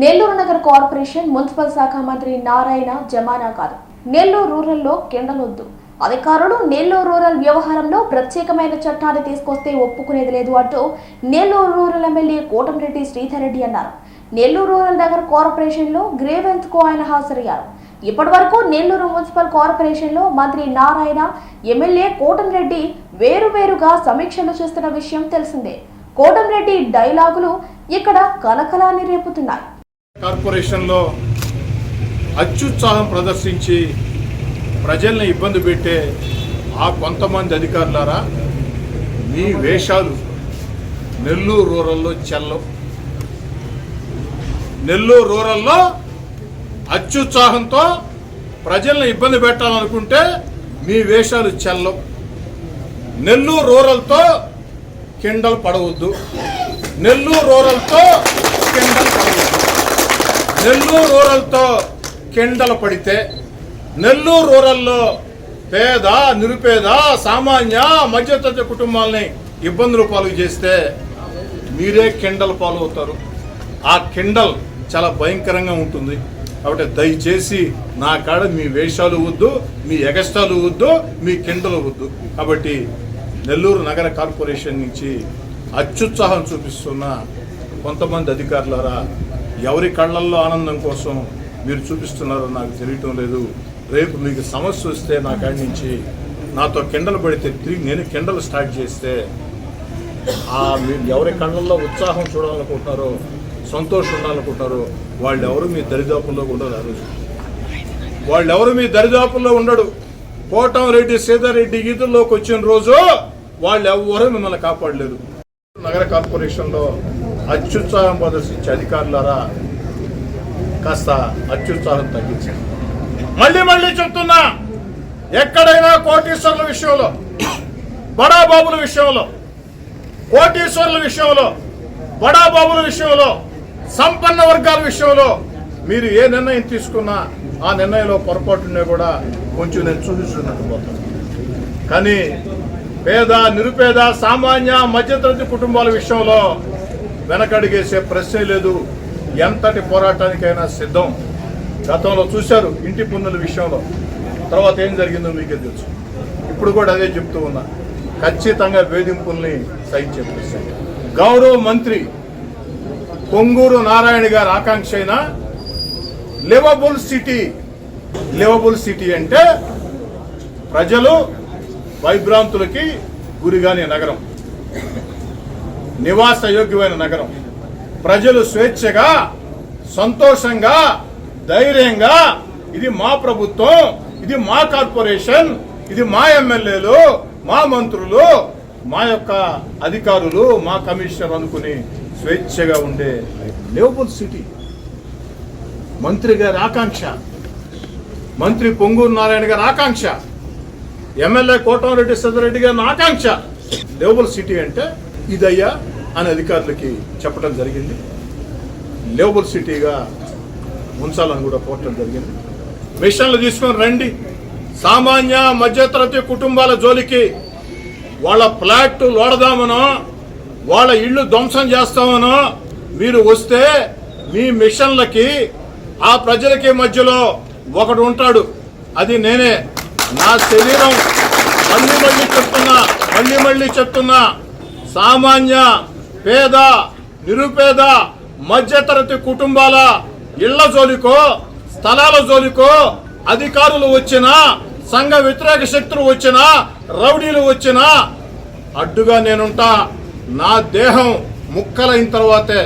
Nellore Nagar corporation municipal శాఖ మంత్రి నారాయణ జమానా కాదు. నెల్లూరు రూరల్లో కిండలొద్దు అధికారులు నెల్లూరు రూరల్ వ్యవహారంలో ప్రత్యేకమైన చట్టాన్ని తీసుకొస్తే ఒప్పుకునేది లేదు అంటూ నెల్లూరు రూరల్ ఎమ్మెల్యే కోటంరెడ్డి శ్రీధర్ రెడ్డి అన్నారు. నెల్లూరు రూరల్ నగర్ కార్పొరేషన్లో గ్రేవెన్స్కు ఆయన హాజరయ్యారు. ఇప్పటి వరకు నెల్లూరు మున్సిపల్ కార్పొరేషన్లో మంత్రి నారాయణ ఎమ్మెల్యే కోటంరెడ్డి వేరువేరుగా సమీక్షలు చేస్తున్న విషయం తెలిసిందే. కోటంరెడ్డి డైలాగులు ఇక్కడ కలకలాన్ని రేపుతున్నాయి. కార్పొరేషన్లో అత్యుత్సాహం ప్రదర్శించి ప్రజల్ని ఇబ్బంది పెట్టే ఆ కొంతమంది అధికారులారా మీ వేషాలు నెల్లూరు రూరల్లో చెల్లవు నెల్లూరు రూరల్లో అత్యుత్సాహంతో ప్రజల్ని ఇబ్బంది పెట్టాలనుకుంటే మీ వేషాలు చెల్లవు నెల్లూరు రూరల్తో కిండలు పడవద్దు. నెల్లూరు రూరల్తో కిండలు పడవద్దు. నెల్లూరు రూరల్తో కిండలు పడితే నెల్లూరు రూరల్లో పేద నిరుపేద సామాన్య మధ్యతరగతి కుటుంబాలని ఇబ్బందులు పాలు చేస్తే మీరే కిండల పాలు అవుతారు. ఆ కిండల్ చాలా భయంకరంగా ఉంటుంది. కాబట్టి దయచేసి నా కాడ మీ వేషాలు వద్దు మీ ఎగస్టాలు వద్దు మీ కిండలు వద్దు కాబట్టి నెల్లూరు నగర కార్పొరేషన్ నుంచి అత్యుత్సాహం చూపిస్తున్న కొంతమంది అధికారులారా ఎవరి కళ్ళల్లో ఆనందం కోసం మీరు చూపిస్తున్నారో నాకు తెలియటం లేదు. రేపు మీకు సమస్య వస్తే నా కాడి నుంచి నాతో కిండలు పడితే తిరిగి నేను కిండలు స్టార్ట్ చేస్తే ఆ మీరు ఎవరి కళ్ళల్లో ఉత్సాహం చూడాలనుకుంటున్నారో సంతోషం ఉండాలనుకుంటున్నారో వాళ్ళు ఎవరు మీ దరిదాపుల్లో ఉండరు ఆ రోజు. వాళ్ళు ఎవరు మీ దరిదాపుల్లో ఉండడు. కోటంరెడ్డి సీతారెడ్డి ఈదుల్లోకి వచ్చిన రోజు వాళ్ళు ఎవరూ మిమ్మల్ని కాపాడలేరు. నగర కార్పొరేషన్లో అత్యుత్సాహం ప్రదర్శించే అధికారులారా కాస్త అత్యుత్సాహం తగ్గించండి. మళ్ళీ మళ్ళీ చెప్తున్నా ఎక్కడైనా కోటీశ్వరుల విషయంలో బడాబాబుల విషయంలో కోటీశ్వరుల విషయంలో బడాబాబుల విషయంలో సంపన్న వర్గాల విషయంలో మీరు ఏ నిర్ణయం తీసుకున్నా ఆ నిర్ణయంలో పొరపాటునే కూడా కొంచెం నేను చూపిస్తున్నట్టు పోతాను. కానీ పేద నిరుపేద సామాన్య మధ్యతరగతి కుటుంబాల విషయంలో వెనకడిగేసే ప్రశ్నే లేదు. ఎంతటి పోరాటానికైనా సిద్ధం. గతంలో చూశారు ఇంటి పన్నుల విషయంలో. తర్వాత ఏం జరిగిందో మీకే తెలుసు. ఇప్పుడు కూడా అదే చెప్తూ ఉన్నా. ఖచ్చితంగా వేధింపుల్ని సహించే ప్రశ్న గౌరవ మంత్రి పొంగూరు నారాయణ గారి ఆకాంక్ష అయిన లివబుల్ సిటీ లివబుల్ సిటీ అంటే ప్రజలు వైభ్రాంతులకి గురిగాని నగరం. నివాస యోగ్యమైన నగరం. ప్రజలు స్వేచ్ఛగా సంతోషంగా ధైర్యంగా ఇది మా ప్రభుత్వం ఇది మా కార్పొరేషన్ ఇది మా ఎమ్మెల్యేలు మా మంత్రులు మా యొక్క అధికారులు మా కమిషనర్ అనుకుని స్వేచ్ఛగా ఉండే లేబుల్ సిటీ. మంత్రి గారి ఆకాంక్ష. మంత్రి పొంగూరు నారాయణ గారి ఆకాంక్ష. ఎమ్మెల్యే కోటమరెడ్డి సిద్ధారెడ్డి గారి ఆకాంక్ష. లేబుల్ సిటీ అంటే ఇదయ్యా అని అధికారులకి చెప్పడం జరిగింది. లేబర్ సిటీగా ఉంచాలని కూడా కోరటం జరిగింది. మిషన్లు తీసుకొని రండి. సామాన్య మధ్యతరగతి కుటుంబాల జోలికి వాళ్ళ ఫ్లాట్ లోడదామనో వాళ్ళ ఇళ్ళు ధ్వంసం చేస్తామనో మీరు వస్తే మీ మిషన్లకి ఆ ప్రజలకి మధ్యలో ఒకడు ఉంటాడు. అది నేనే. నా శరీరం మళ్ళీ మళ్ళీ చెప్తున్నా మళ్ళీ మళ్ళీ చెప్తున్నా. సామాన్య పేద నిరుపేద మధ్యతరగతి కుటుంబాల ఇళ్ళ జోలికో స్థలాల జోలికో అధికారులు వచ్చినా సంఘ వ్యతిరేక శక్తులు వచ్చినా రౌడీలు వచ్చినా అడ్డుగా నేనుంటా. నా దేహం ముక్కలైన తర్వాతే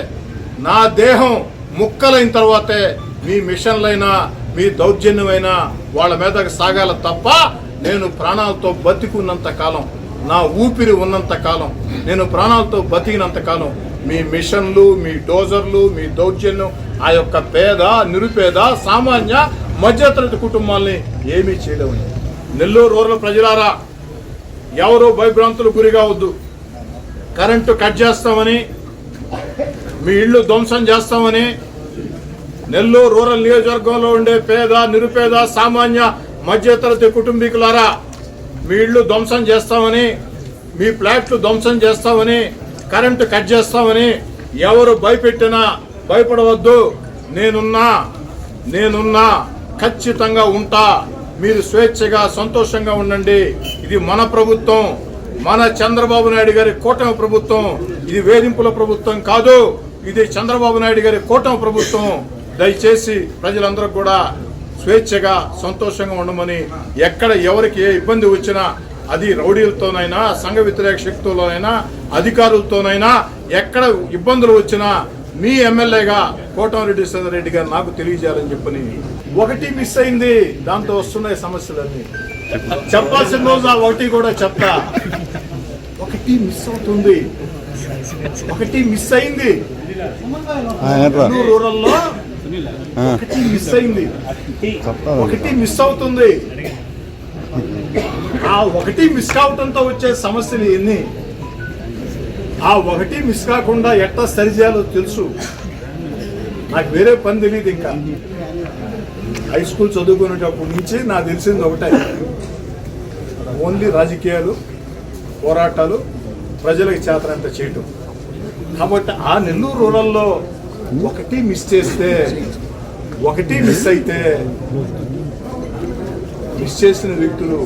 నా దేహం ముక్కలైన తర్వాతే మీ మిషన్లైనా మీ దౌర్జన్యమైనా వాళ్ళ మీదకి సాగాల తప్ప నేను ప్రాణాలతో బతికున్నంత కాలం నా ఊపిరి ఉన్నంత కాలం నేను ప్రాణాలతో బతికినంత కాలం మీ మిషన్లు మీ డోజర్లు మీ దౌర్జన్యం ఆ యొక్క పేద నిరుపేద సామాన్య మధ్యతరగతి కుటుంబాల్ని ఏమీ చేయలేము నెల్లూరు రూరల్ ప్రజలారా ఎవరు భయభ్రాంతులు గురి కావద్దు. కరెంటు కట్ చేస్తామని మీ ఇళ్ళు ధ్వంసం చేస్తామని నెల్లూరు రూరల్ నియోజకవర్గంలో ఉండే పేద నిరుపేద సామాన్య మధ్యతరగతి కుటుంబీకులారా మీ ఇళ్ళు ధ్వంసం చేస్తామని మీ ఫ్లాట్లు ధ్వంసం చేస్తామని కరెంటు కట్ చేస్తామని ఎవరు భయపెట్టినా భయపడవద్దు. నేనున్నా నేనున్నా ఖచ్చితంగా ఉంటా. మీరు స్వేచ్ఛగా సంతోషంగా ఉండండి. ఇది మన ప్రభుత్వం. మన చంద్రబాబు నాయుడు గారి కూటమి ప్రభుత్వం. ఇది వేధింపుల ప్రభుత్వం కాదు. ఇది చంద్రబాబు నాయుడు గారి కూటమి ప్రభుత్వం. దయచేసి ప్రజలందరూ కూడా స్వేచ్ఛగా సంతోషంగా ఉండమని ఎక్కడ ఎవరికి ఏ ఇబ్బంది వచ్చినా అది రౌడీలతోనైనా సంఘ వ్యతిరేక శక్తులైనా అధికారులతోనైనా ఎక్కడ ఇబ్బందులు వచ్చినా మీ ఎమ్మెల్యేగా కోటమిరెడ్డి రెడ్డి గారు నాకు తెలియజేయాలని చెప్పని ఒకటి మిస్ అయింది. దాంతో వస్తున్నాయి సమస్యలన్నీ. చెప్పాల్సిన రోజు ఆ ఒకటి కూడా చెప్తా. ఒకటి మిస్ అవుతుంది. ఒకటి మిస్ అయింది. రూరల్లో ఒకటి మిస్ అయింది. ఒకటి మిస్ అవుతుంది. ఆ ఒకటి మిస్ కావటంతో వచ్చే సమస్యలు ఎన్ని? ఆ ఒకటి మిస్ కాకుండా ఎట్లా సరిచేయాలో తెలుసు. నాకు వేరే పని తెలియదు ఇంకా. హై స్కూల్ చదువుకునేటప్పటి నుంచి నాకు తెలిసింది ఒకటే. ఓన్లీ రాజకీయాలు పోరాటాలు ప్రజలకు చేతనంత చేయటం. కాబట్టి ఆ నెల్లూరు రూరల్లో ఒకటి మిస్ చేస్తే ఒకటి మిస్ అయితే మిస్ చేసిన వ్యక్తులు